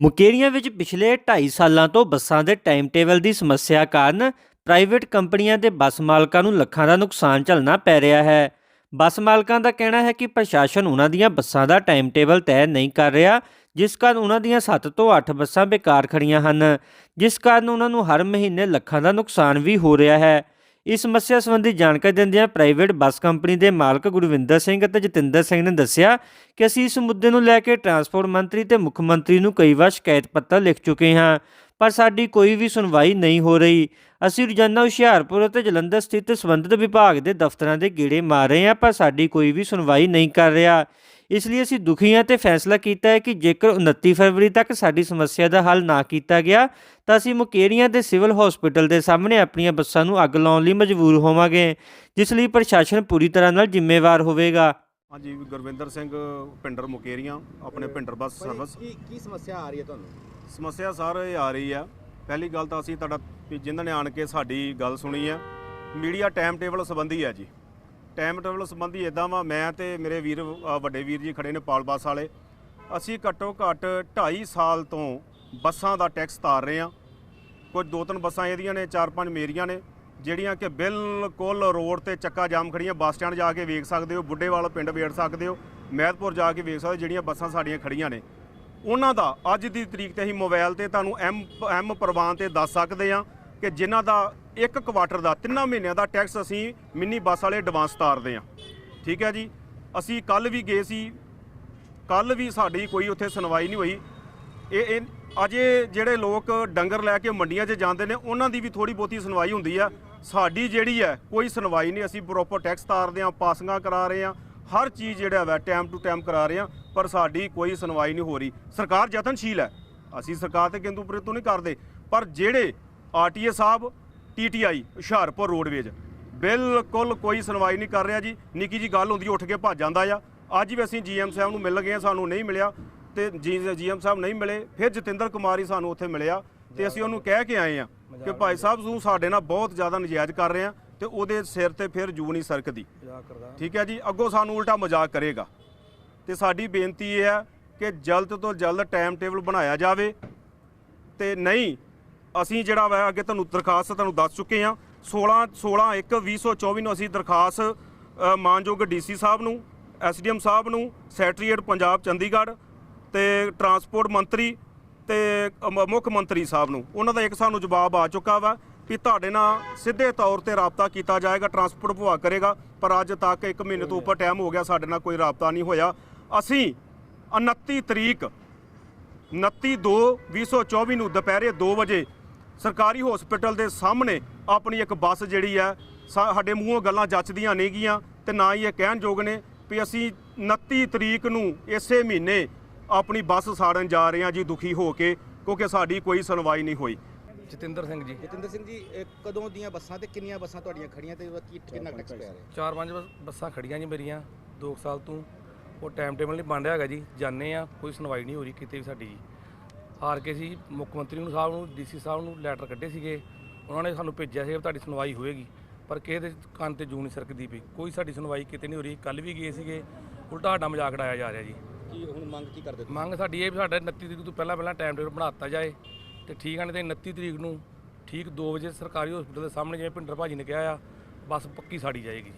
ਮੁਕੇਰੀਆਂ ਵਿੱਚ ਪਿਛਲੇ 2.5 ਸਾਲਾਂ ਤੋਂ ਬੱਸਾਂ ਦੇ ਟਾਈਮ ਟੇਬਲ ਦੀ ਸਮੱਸਿਆ ਕਾਰਨ ਪ੍ਰਾਈਵੇਟ ਕੰਪਨੀਆਂ ਦੇ ਬੱਸ ਮਾਲਕਾਂ ਨੂੰ ਲੱਖਾਂ ਦਾ ਨੁਕਸਾਨ ਝੱਲਣਾ ਪੈ ਰਿਹਾ ਹੈ। ਬੱਸ ਮਾਲਕਾਂ ਦਾ ਕਹਿਣਾ ਹੈ ਕਿ ਪ੍ਰਸ਼ਾਸਨ ਉਹਨਾਂ ਦੀਆਂ ਬੱਸਾਂ ਦਾ ਟਾਈਮ ਟੇਬਲ ਤੈਅ ਨਹੀਂ ਕਰ ਰਿਹਾ, ਜਿਸ ਕਾਰਨ ਉਹਨਾਂ ਦੀਆਂ 7 ਤੋਂ 8 ਬੱਸਾਂ ਬੇਕਾਰ ਖੜੀਆਂ ਹਨ, ਜਿਸ ਕਾਰਨ ਉਹਨਾਂ ਨੂੰ ਹਰ ਮਹੀਨੇ ਲੱਖਾਂ ਦਾ ਨੁਕਸਾਨ ਵੀ ਹੋ ਰਿਹਾ ਹੈ। ਇਸ ਸਮੱਸਿਆ ਸੰਬੰਧੀ ਜਾਣਕਾਰੀ ਦਿੰਦਿਆਂ ਪ੍ਰਾਈਵੇਟ ਬੱਸ ਕੰਪਨੀ ਦੇ ਮਾਲਕ ਗੁਰਵਿੰਦਰ ਸਿੰਘ ਅਤੇ ਜਤਿੰਦਰ ਸਿੰਘ ਨੇ ਦੱਸਿਆ ਕਿ ਅਸੀਂ ਇਸ ਮੁੱਦੇ ਨੂੰ ਲੈ ਕੇ ਟਰਾਂਸਪੋਰਟ ਮੰਤਰੀ ਤੇ ਮੁੱਖ ਮੰਤਰੀ ਨੂੰ ਕਈ ਵਾਰ ਸ਼ਿਕਾਇਤ ਪੱਤਰ ਲਿਖ ਚੁੱਕੇ ਹਾਂ। ਪਰ ਸਾਡੀ ਕੋਈ ਵੀ ਸੁਣਵਾਈ ਨਹੀਂ ਹੋ ਰਹੀ। ਅਸੀਂ ਰੋਜ਼ਾਨਾ ਹੁਸ਼ਿਆਰਪੁਰ ਅਤੇ ਜਲੰਧਰ ਸਥਿਤ ਸੰਬੰਧਿਤ ਵਿਭਾਗ ਦੇ ਦਫ਼ਤਰਾਂ ਦੇ ਗੇੜੇ ਮਾਰ ਰਹੇ ਹਾਂ ਪਰ ਸਾਡੀ ਕੋਈ ਵੀ ਸੁਣਵਾਈ ਨਹੀਂ ਕਰ ਰਿਹਾ। ਇਸ ਲਈ ਅਸੀਂ ਦੁਖੀ ਹਾਂ ਤੇ ਫੈਸਲਾ ਕੀਤਾ ਹੈ ਕਿ ਜੇਕਰ 29 ਫਰਵਰੀ ਤੱਕ ਸਾਡੀ ਸਮੱਸਿਆ ਦਾ ਹੱਲ ਨਾ ਕੀਤਾ ਗਿਆ ਤਾਂ ਅਸੀਂ ਮੁਕੇਰੀਆਂ ਦੇ ਸਿਵਲ ਹਸਪੀਟਲ ਦੇ ਸਾਹਮਣੇ ਆਪਣੀਆਂ ਬੱਸਾਂ ਨੂੰ ਅੱਗ ਲਾਉਣ ਲਈ ਮਜਬੂਰ ਹੋਵਾਂਗੇ ਜਿਸ ਲਈ ਪ੍ਰਸ਼ਾਸਨ ਪੂਰੀ ਤਰ੍ਹਾਂ ਨਾਲ ਜ਼ਿੰਮੇਵਾਰ ਹੋਵੇਗਾ। ਹਾਂਜੀ ਗੁਰਵਿੰਦਰ ਸਿੰਘ ਪਿੰਡਰ ਮੁਕੇਰੀਆਂ ਆਪਣੇ ਪਿੰਡਰ ਬੱਸ ਸਰਵਿਸ ਕੀ ਕੀ ਸਮੱਸਿਆ ਆ ਰਹੀ ਹੈ ਤੁਹਾਨੂੰ? ਸਮੱਸਿਆ ਸਰ ਇਹ ਆ ਰਹੀ ਆ। ਪਹਿਲੀ ਗੱਲ ਤਾਂ ਅਸੀਂ ਤੁਹਾਡਾ ਵੀ ਜਿਨ੍ਹਾਂ ਨੇ ਆਣ ਕੇ ਸਾਡੀ ਗੱਲ ਸੁਣੀ ਆ ਮੀਡੀਆ ਟਾਈਮ ਟੇਬਲ ਸੰਬੰਧੀ ਆ ਜੀ। ਟਾਈਮ ਟੇਬਲ ਸੰਬੰਧੀ ਇਦਾਂ ਵਾ ਮੈਂ ਤੇ ਮੇਰੇ ਵੀਰ ਅ, ਵੱਡੇ ਵੀਰ ਜੀ ਖੜੇ ਨੇ ਪਾਲ ਬੱਸ ਵਾਲੇ। ਅਸੀਂ ਘੱਟੋ ਘੱਟ 2.5 ਸਾਲ ਤੋਂ ਬੱਸਾਂ ਦਾ ਟੈਕਸ ਤਾਰ ਰਹੇ ਆ। ਕੁਝ ਦੋ ਤਿੰਨ ਬੱਸਾਂ ਇਹਦੀਆਂ ਨੇ ਚਾਰ ਪੰਜ ਮੇਰੀਆਂ ਨੇ ਜਿਹੜੀਆਂ ਕਿ ਬਿਲਕੁਲ ਰੋਡ ਤੇ ਚੱਕਾ ਜਾਮ ਖੜੀਆਂ ਬੱਸ ਸਟੈਂਡ ਜਾ ਕੇ ਵੇਖ ਸਕਦੇ ਹੋ ਬੁੱਢੇਵਾਲ ਪਿੰਡ ਵੇਖ ਸਕਦੇ ਹੋ ਮਹਿਤਪੁਰ ਜਾ ਕੇ ਵੇਖ ਸਕਦੇ ਹੋ ਜਿਹੜੀਆਂ ਬੱਸਾਂ ਸਾਡੀਆਂ ਖੜੀਆਂ ਨੇ। ਉਹਨਾਂ ਦਾ ਅੱਜ ਦੀ ਤਰੀਕ ਤੇ ਅਸੀਂ ਮੋਬਾਈਲ ਤੇ ਤੁਹਾਨੂੰ ਐਮ ਐਮ ਪ੍ਰਵਾਨ ਤੇ ਦੱਸ ਸਕਦੇ ਆ ਕਿ ਜਿਨ੍ਹਾਂ ਦਾ ਇੱਕ ਕੁਆਟਰ ਦਾ ਤਿੰਨਾਂ ਮਹੀਨਿਆਂ ਦਾ ਟੈਕਸ ਅਸੀਂ ਮਿੰਨੀ ਬੱਸ ਵਾਲੇ ਐਡਵਾਂਸ ਤਾਰਦੇ ਆ ਠੀਕ ਹੈ ਜੀ? ਅਸੀਂ ਕੱਲ ਵੀ ਗਏ ਸੀ। ਕੱਲ ਵੀ ਸਾਡੀ ਕੋਈ ਉੱਥੇ ਸੁਣਵਾਈ ਨਹੀਂ ਹੋਈ। ਇਹ ਇਹ ਅਜੇ ਜਿਹੜੇ ਲੋਕ ਡੰਗਰ ਲੈ ਕੇ ਮੰਡੀਆਂ 'ਚ ਜਾਂਦੇ ਨੇ, ਉਹਨਾਂ ਦੀ ਵੀ ਥੋੜੀ ਬਹੁਤੀ ਸੁਣਵਾਈ ਹੁੰਦੀ ਆ। ਸਾਡੀ ਜਿਹੜੀ ਹੈ, ਕੋਈ ਸੁਣਵਾਈ ਨਹੀਂ। ਅਸੀਂ ਪ੍ਰੋਪਰ ਟੈਕਸ ਤਾਰਦੇ ਆ ਪਾਸਿੰਗਾਂ ਕਰਾ ਰਹੇ ਆ ਹਰ ਚੀਜ਼ ਜਿਹੜਾ ਵਾ ਟਾਈਮ ਟੂ ਟਾਈਮ ਕਰਾ ਰਹੇ ਆ ਪਰ ਸਾਡੀ ਕੋਈ ਸੁਣਵਾਈ ਨਹੀਂ ਹੋ ਰਹੀ। ਸਰਕਾਰ ਯਤਨਸ਼ੀਲ ਹੈ। ਅਸੀਂ ਸਰਕਾਰ ਤੇ ਕਿੰਤੂ ਪ੍ਰੇਤੂ ਨਹੀਂ ਕਰਦੇ। ਪਰ ਜਿਹੜੇ RTA sahib TTI Hoshiarpur roadways ਬਿਲਕੁਲ ਕੋਈ ਸੁਣਵਾਈ ਨਹੀਂ ਕਰ ਰਿਹਾ ਜੀ। ਨਿੱਕੀ ਜੀ ਗੱਲ ਹੁੰਦੀ ਉੱਠ ਕੇ ਭੱਜ ਜਾਂਦਾ ਆ। ਅੱਜ ਵੀ ਅਸੀਂ ਜੀਐਮ ਸਾਹਿਬ ਨੂੰ ਮਿਲ ਗਏ ਸਾਨੂੰ ਨਹੀਂ ਮਿਲਿਆ। ਤੇ ਜੀਐਮ ਸਾਹਿਬ ਨਹੀਂ ਮਿਲੇ ਫਿਰ ਜਤਿੰਦਰ ਕੁਮਾਰ ਹੀ ਸਾਨੂੰ ਉੱਥੇ ਮਿਲਿਆ। ਤੇ ਅਸੀਂ ਉਹਨੂੰ ਕਹਿ ਕੇ ਆਏ ਆ ਕਿ ਭਾਈ ਸਾਹਿਬ ਤੂੰ ਸਾਡੇ ਨਾਲ ਬਹੁਤ ਜ਼ਿਆਦਾ ਨਜਾਇਜ਼ ਕਰ ਰਹੇ। ਆ ਤੇ ਉਹਦੇ ਸਿਰ ਤੇ ਫਿਰ ਜੂ ਨਹੀਂ ਸਰਕਦੀ। ਠੀਕ ਹੈ ਜੀ? ਅੱਗੋਂ ਸਾਨੂੰ ਉਲਟਾ ਮਜ਼ਾਕ ਕਰੇਗਾ। ਤੇ ਸਾਡੀ ਬੇਨਤੀ ਇਹ ਹੈ ਕਿ ਜਲਦ ਤੋਂ ਜਲਦ ਟਾਈਮ ਟੇਬਲ ਬਣਾਇਆ ਜਾਵੇ। ਤੇ ਨਹੀਂ ਅਸੀਂ ਜਿਹੜਾ ਵਾ ਅੱਗੇ ਤੁਹਾਨੂੰ ਦਰਖਾਸਤ ਤੁਹਾਨੂੰ ਦੱਸ ਚੁੱਕੇ ਹਾਂ 16 16 1 2024 ਨੂੰ ਅਸੀਂ ਦਰਖਾਸਤ ਮਾਨਯੋਗ ਡੀਸੀ ਸਾਹਿਬ ਨੂੰ ਐਸਡੀਐਮ ਸਾਹਿਬ ਨੂੰ ਸੈਕਟਰੀਏਟ ਪੰਜਾਬ ਚੰਡੀਗੜ੍ਹ ਤੇ ਟਰਾਂਸਪੋਰਟ ਮੰਤਰੀ ਤੇ ਮੁੱਖ ਮੰਤਰੀ ਸਾਹਿਬ ਨੂੰ। ਉਹਨਾਂ ਦਾ ਇੱਕ ਸਾਨੂੰ ਜਵਾਬ ਆ ਚੁੱਕਾ ਵਾ ਕਿ ਤੁਹਾਡੇ ਨਾਲ ਸਿੱਧੇ ਤੌਰ ਤੇ ਰਾਬਤਾ ਕੀਤਾ ਜਾਏਗਾ ਟਰਾਂਸਪੋਰਟ ਵਿਭਾਗ ਕਰੇਗਾ ਪਰ ਅੱਜ ਤੱਕ 1 ਮਹੀਨੇ ਤੋਂ ਉੱਪਰ ਟਾਈਮ ਹੋ ਗਿਆ ਸਾਡੇ ਨਾਲ ਕੋਈ ਰਾਬਤਾ ਨਹੀਂ ਹੋਇਆ। ਅਸੀਂ 29 ਤਰੀਕ 29/2/2024 ਨੂੰ ਦੁਪਹਿਰੇ 2 ਵਜੇ ਸਰਕਾਰੀ ਹਸਪੀਟਲ ਦੇ ਸਾਹਮਣੇ ਆਪਣੀ ਇੱਕ ਬੱਸ ਜਿਹੜੀ ਹੈ ਸਾ- ਸਾਡੇ ਮੂੰਹੋਂ ਗੱਲਾਂ ਜੱਚਦੀਆਂ ਨਹੀਂ ਗੀਆਂ ਤੇ ਨਾ ਹੀ ਇਹ ਕਹਿਣ ਯੋਗ ਨੇ ਵੀ ਅਸੀਂ 29 ਤਰੀਕ ਨੂੰ ਇਸੇ ਮਹੀਨੇ ਆਪਣੀ ਬੱਸ ਸਾੜਨ ਜਾ ਰਹੇ ਹਾਂ ਜੀ ਦੁਖੀ ਹੋ ਕੇ ਕਿਉਂਕਿ ਸਾਡੀ ਕੋਈ ਸੁਣਵਾਈ ਨਹੀਂ ਹੋਈ। ਜਤਿੰਦਰ ਸਿੰਘ ਜੀ। ਜਤਿੰਦਰ ਸਿੰਘ ਜੀ ਇਹ ਕਦੋਂ ਦੀਆਂ ਬੱਸਾਂ ਤੇ ਕਿੰਨੀਆਂ ਬੱਸਾਂ ਤੁਹਾਡੀਆਂ ਖੜੀਆਂ ਤੇ ਕੀ ਕਿੰਨਾ ਟੈਕਸ ਪੈ ਰਿਹਾ? ਚਾਰ ਪੰਜ ਬੱਸ- ਬੱਸਾਂ ਖੜੀਆਂ ਜੀ ਮੇਰੀਆਂ 2 ਸਾਲ ਤੋਂ। ਉਹ ਟਾਈਮ ਟੇਬਲ ਨਹੀਂ ਬਣ ਰਿਹਾ ਹੈਗਾ ਜੀ। ਜਾਣੇ ਆ ਕੋਈ ਸੁਣਵਾਈ ਨਹੀਂ ਹੋ ਰਹੀ ਕਿਤੇ ਵੀ ਸਾਡੀ ਜੀ। ਹਾਰ ਕੇ ਸੀ ਮੁੱਖ ਮੰਤਰੀ ਨੂੰ ਸਾਹਿਬ ਨੂੰ ਡੀਸੀ ਸਾਹਿਬ ਨੂੰ ਲੈਟਰ ਕੱਢੇ ਸੀਗੇ। ਉਹਨਾਂ ਨੇ ਸਾਨੂੰ ਭੇਜਿਆ ਸੀ ਤੁਹਾਡੀ ਸੁਣਵਾਈ ਹੋਏਗੀ। ਪਰ ਕਿਸੇ ਦੇ ਕੰਨ ਤੇ ਜੂ ਨਹੀਂ ਸਰਕਦੀ ਪਈ। ਕੋਈ ਸਾਡੀ ਸੁਣਵਾਈ ਕਿਤੇ ਨਹੀਂ ਹੋ ਰਹੀ। ਕੱਲ ਵੀ ਗਏ ਸੀਗੇ। ਉਲਟਾ ਸਾਡਾ ਮਜ਼ਾਕ ਉਡਾਇਆ ਜਾ ਰਿਹਾ ਜੀ। ਕੀ ਹੁਣ ਮੰਗ ਕੀ ਕਰਦੇ ਤੁਸੀਂ? ਮੰਗ ਸਾਡੀ ਇਹ ਵੀ ਸਾਡਾ 29 ਤਰੀਕ ਤੋਂ ਪਹਿਲਾਂ ਪਹਿਲਾਂ ਟਾਈਮ ਟੇਬਲ ਬਣਾ ਦਿੱਤਾ ਜਾਏ। ਤੇ ਠੀਕ ਆ ਨਹੀਂ ਤੇ 29 ਤਰੀਕ ਨੂੰ ਠੀਕ 2 ਵਜੇ ਸਰਕਾਰੀ ਹਸਪੀਟਲ ਦੇ ਸਾਹਮਣੇ ਜਿਵੇਂ ਭਿੰਡਰ ਭਾਜੀ ਨੇ ਕਿਹਾ ਆ ਬੱਸ ਪੱਕੀ ਸਾੜੀ ਜਾਏਗੀ